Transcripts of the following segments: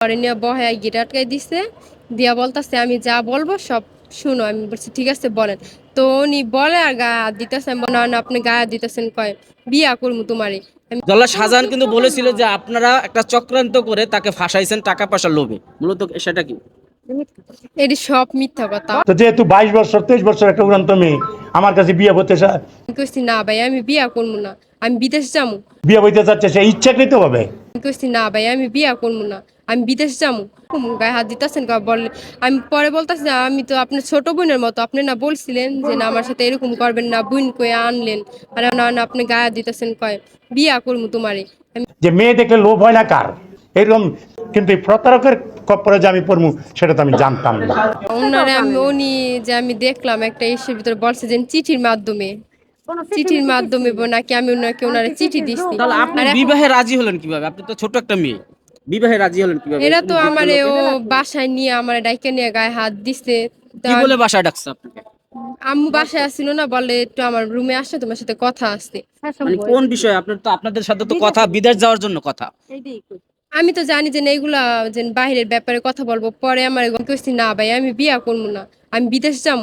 পরে নিয়ে বহে গিট আটকাই দিছে দিয়া বলতাছে আমি যা বলব সব শুনো। আমি বলছি ঠিক আছে বলেন। তো উনি বলে আর হাত দিতেছেন না না আপনি গায়ে দিতেছেন কয় বিয়া করব তোমারে। আমি জল্লা শাহজাহান কিন্তু বলেছিল যে আপনারা একটা চক্রান্ত করে তাকে ফাঁসাইছেন টাকা পয়সা লোভে। মূলত সেটা কি? এটি সব মিথ্যা কথা। তো যেহেতু বাইশ বছর তেইশ বছর একটা উড়ান্ত মেয়ে আমার কাছে বিয়ে হতে আমি কইছি না ভাই আমি বিয়া করব না। আমি বিদেশ যাব বিয়ে হইতে চাচ্ছে সে ইচ্ছাকৃত হবে আমি কইছি না ভাই আমি বিয়া করব না। আমি বিদেশ যাব। গায়ে হাত দিতেছেন কা বলে আমি পরে বলতেছি আমি তো আপনার ছোট বোনের মতো আপনি না বলছিলেন যে না আমার সাথে এরকম করবেন না বোন কয়ে আনলেন। আর না না আপনি গায়ে হাত দিতেছেন কয়? বিয়া করব তোমারে। যে মেয়ে দেখলে লোভ হয় না কার? এরকম কিন্তু এই প্রতারকের কপরে যে আমি পড়ব সেটা তো আমি জানতাম না। ওনারে আমি উনি যে আমি দেখলাম একটা ইসের ভিতরে বলছে যে চিঠির মাধ্যমে। চিঠির মাধ্যমে নাকি আমি ওনাকে ওনারে চিঠি দিচ্ছি তাহলে আপনি বিবাহে রাজি হলেন কীভাবে? আপনি তো ছোট একটা মেয়ে। বিবাহে রাজি হলেন কীভাবে? এরা তো আমারে ও বাসায় নিয়ে আমার ডাইকে নিয়ে গায়ে হাত দিছে। কি বলে বাসায় ডাকছে আপনাকে? আম্মু বাসায় আসছিল না বলে একটু আমার রুমে আসে তোমার সাথে কথা আছে। মানে কোন বিষয়ে? আপনার তো আপনাদের সাথে তো কথা বিদেশ যাওয়ার জন্য কথা। আমি তো জানি যে না এগুলা যে বাইরের ব্যাপারে কথা বলব পরে আমার কইছি না ভাই আমি বিয়া করব না আমি বিদেশ যাব।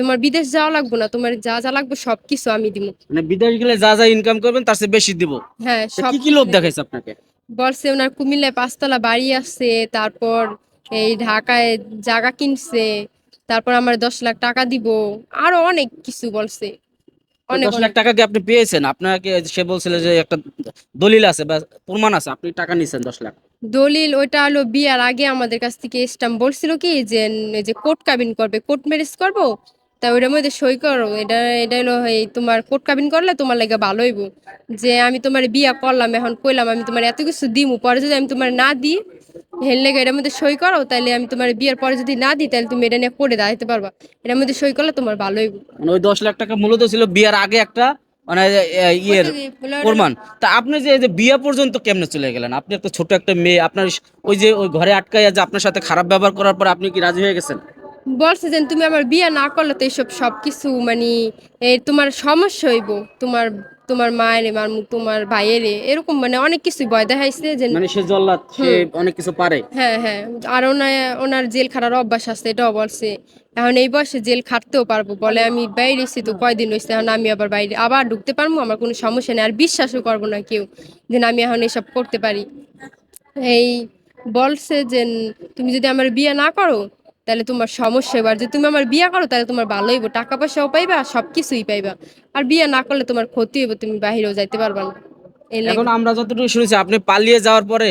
তোমার বিদেশ যাওয়া লাগবো না তোমার যা যা লাগবে সবকিছু আমি দিব। মানে বিদেশ গেলে যা যা ইনকাম করবেন তার চেয়ে বেশি দিব। হ্যাঁ সব কি কি লোভ দেখাইছে আপনাকে? বলছে ওনার কুমিল্লায় পাঁচতলা বাড়ি আছে তারপর এই ঢাকায় জায়গা কিনছে তারপর আমার দশ লাখ টাকা দিব। আরও অনেক কিছু বলছে। অনেক দশ লাখ টাকা কি আপনি পেয়েছেন? আপনাকে সে বলছিল যে একটা দলিল আছে বা প্রমাণ আছে আপনি টাকা নিছেন দশ লাখ। দলিল ওইটা হলো বিয়ার আগে আমাদের কাছ থেকে স্টাম্প বলছিল কি যে এই যে কোর্ট কাবিন করবে কোর্ট ম্যারেজ করব তা ওইটার মধ্যে সই করো। এটা এটা হলো এই তোমার কোর্ট কাবিন করলে তোমার লাগে ভালো হইব। যে আমি তোমার বিয়া করলাম এখন কইলাম আমি তোমার এত কিছু দিমু পরে যদি আমি তোমার না দিই হেল লেগে এটার মধ্যে সই করো তাহলে আমি তোমার বিয়ের পরে যদি না দিই তাহলে তুমি এটা নিয়ে করে দাঁড়াইতে পারবা। এটার মধ্যে সই করলে তোমার ভালো হইব। মানে ওই দশ লাখ টাকা মূলত ছিল বিয়ার আগে একটা মানে ইয়ের প্রমাণ। তা আপনি যে বিয়ে পর্যন্ত কেমনে চলে গেলেন? আপনি একটা ছোট একটা মেয়ে আপনার ওই যে ওই ঘরে আটকাইয়া যে আপনার সাথে খারাপ ব্যবহার করার পর আপনি কি রাজি হয়ে গেছেন? বলছে যে তুমি আমার বিয়ে না করলে তো এইসব সবকিছু মানে এই তোমার সমস্যা হইব। তোমার তোমার মায়ের মার তোমার ভাইয়ের এরকম মানে অনেক কিছুই ভয় দেখাইছে যে মানে সে জল্লাদ সে অনেক কিছু পারে। হ্যাঁ হ্যাঁ। আর ওনার ওনার জেল খাটার অভ্যাস আছে এটাও বলছে। এখন এই বয়সে জেল খাটতেও পারব বলে আমি বাইরে এসেছি তো কয়দিন হয়েছে এখন আমি আবার বাইরে আবার ঢুকতে পারব আমার কোনো সমস্যা নেই। আর বিশ্বাসও করব না কেউ যে আমি এখন এসব করতে পারি। এই বলছে যে তুমি যদি আমার বিয়ে না করো তাহলে তোমার সমস্যা এবার যদি তুমি আমার বিয়ে করো তাহলে তোমার ভালো হইব টাকা পয়সাও পাইবা সব কিছুই পাইবা। আর বিয়ে না করলে তোমার ক্ষতি হইব তুমি বাহিরেও যাইতে পারবা না। এখন আমরা যতটুকু শুনেছি আপনি পালিয়ে যাওয়ার পরে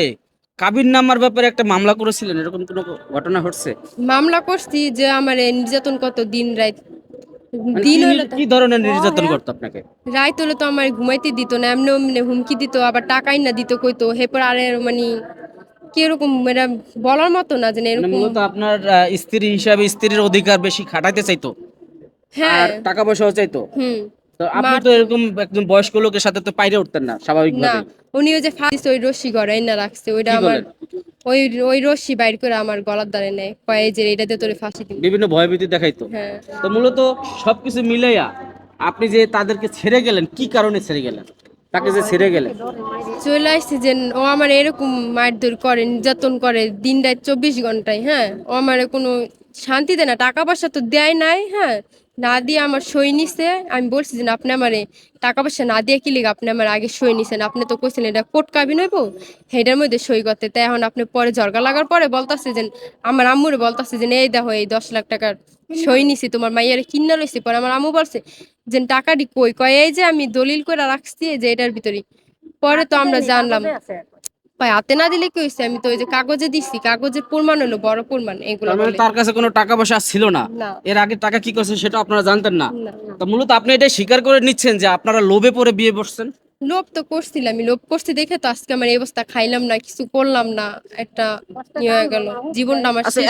কাবির নামার ব্যাপারে একটা মামলা করেছিলেন এরকম কোনো ঘটনা ঘটছে? মামলা করছি যে আমার নির্যাতন কত দিন রাত। মানে দিন কি ধরনের নির্যাতন করতো আপনাকে? রাত হলে তো আমার ঘুমাইতে দিত না এমনি এমনি হুমকি দিত আবার টাকাই না দিত কইতো হেপর আরে মানে কীরকম এটা বলার মতো না যে মানে এরকম? মূলত আপনার স্ত্রী হিসাবে স্ত্রীর অধিকার বেশি খাটাইতে চাইতো। হ্যাঁ। আর টাকা পয়সাও চাইতো। হুম। তো আপনি তো এরকম একজন বয়স্ক লোকের সাথে তো পাইরে উঠতেন না স্বাভাবিকভাবে উনি ওই যে ফাঁস ওই রশি গড়াই না রাখছে ওইটা আমার ওই ওই রশি বাইর করে আমার গলার দ্বারে নেয় কয় যে এটাতে তোরে ফাঁসি দিবি। বিভিন্ন ভয়ভীতি দেখাইতো। হ্যাঁ। তো মূলত সবকিছু মিলাইয়া আপনি যে তাদেরকে ছেড়ে গেলেন কি কারণে ছেড়ে গেলেন? তাকে যে ছেড়ে গেলে। চলে আসছে যে ও আমার এরকম মারধর করে নির্যাতন করে দিন রাত চব্বিশ ঘন্টায় হ্যাঁ? ও আমার কোনো শান্তি দেয় না, টাকা পয়সা তো দেয় নাই হ্যাঁ? না দিয়ে আমার সই নিছে, আমি বলছি যে আপনি আমারে টাকা পয়সা না দিয়ে কি লিগে আপনি আমার আগে সই নিছেন? আপনি তো কইছেন এটা কোর্ট কাবিন হইব হেডের মধ্যে সই করতে। তাই এখন আপনি পরে ঝরগা লাগার পরে বলতাছে যে, আমার আম্মুরে বলতাছে যে, এই দেখো এই দশ লাখ টাকার সই নিছি, তোমার মাইয়ারে কিনা লইছি। পরে আমার আম্মু বলছে যে, টাকাটি কই? কয়, এই যে আমি দলিল করে রাখছি যে, এটার ভিতরে পরে তো আমরা জানলাম। ভাই হাতে না দিলে কি হইছে? আমি তো ওই যে কাগজে দিছি কাগজের প্রমাণ হলো বড় প্রমাণ এগুলো তার মানে তার কাছে কোনো টাকা পয়সা ছিল না? এর আগে টাকা কি করছে সেটা আপনারা জানতেন না? না। তো মূলত আপনি এটা স্বীকার করে নিচ্ছেন যে আপনারা লোভে পড়ে বিয়ে বসছেন লোভ তো করছিলাম আমি লোভ করছি দেখে তো আজকে আমার এই অবস্থা খাইলাম না কিছু করলাম না একটা ইয়ে হয়ে গেল জীবনটা আমার আচ্ছা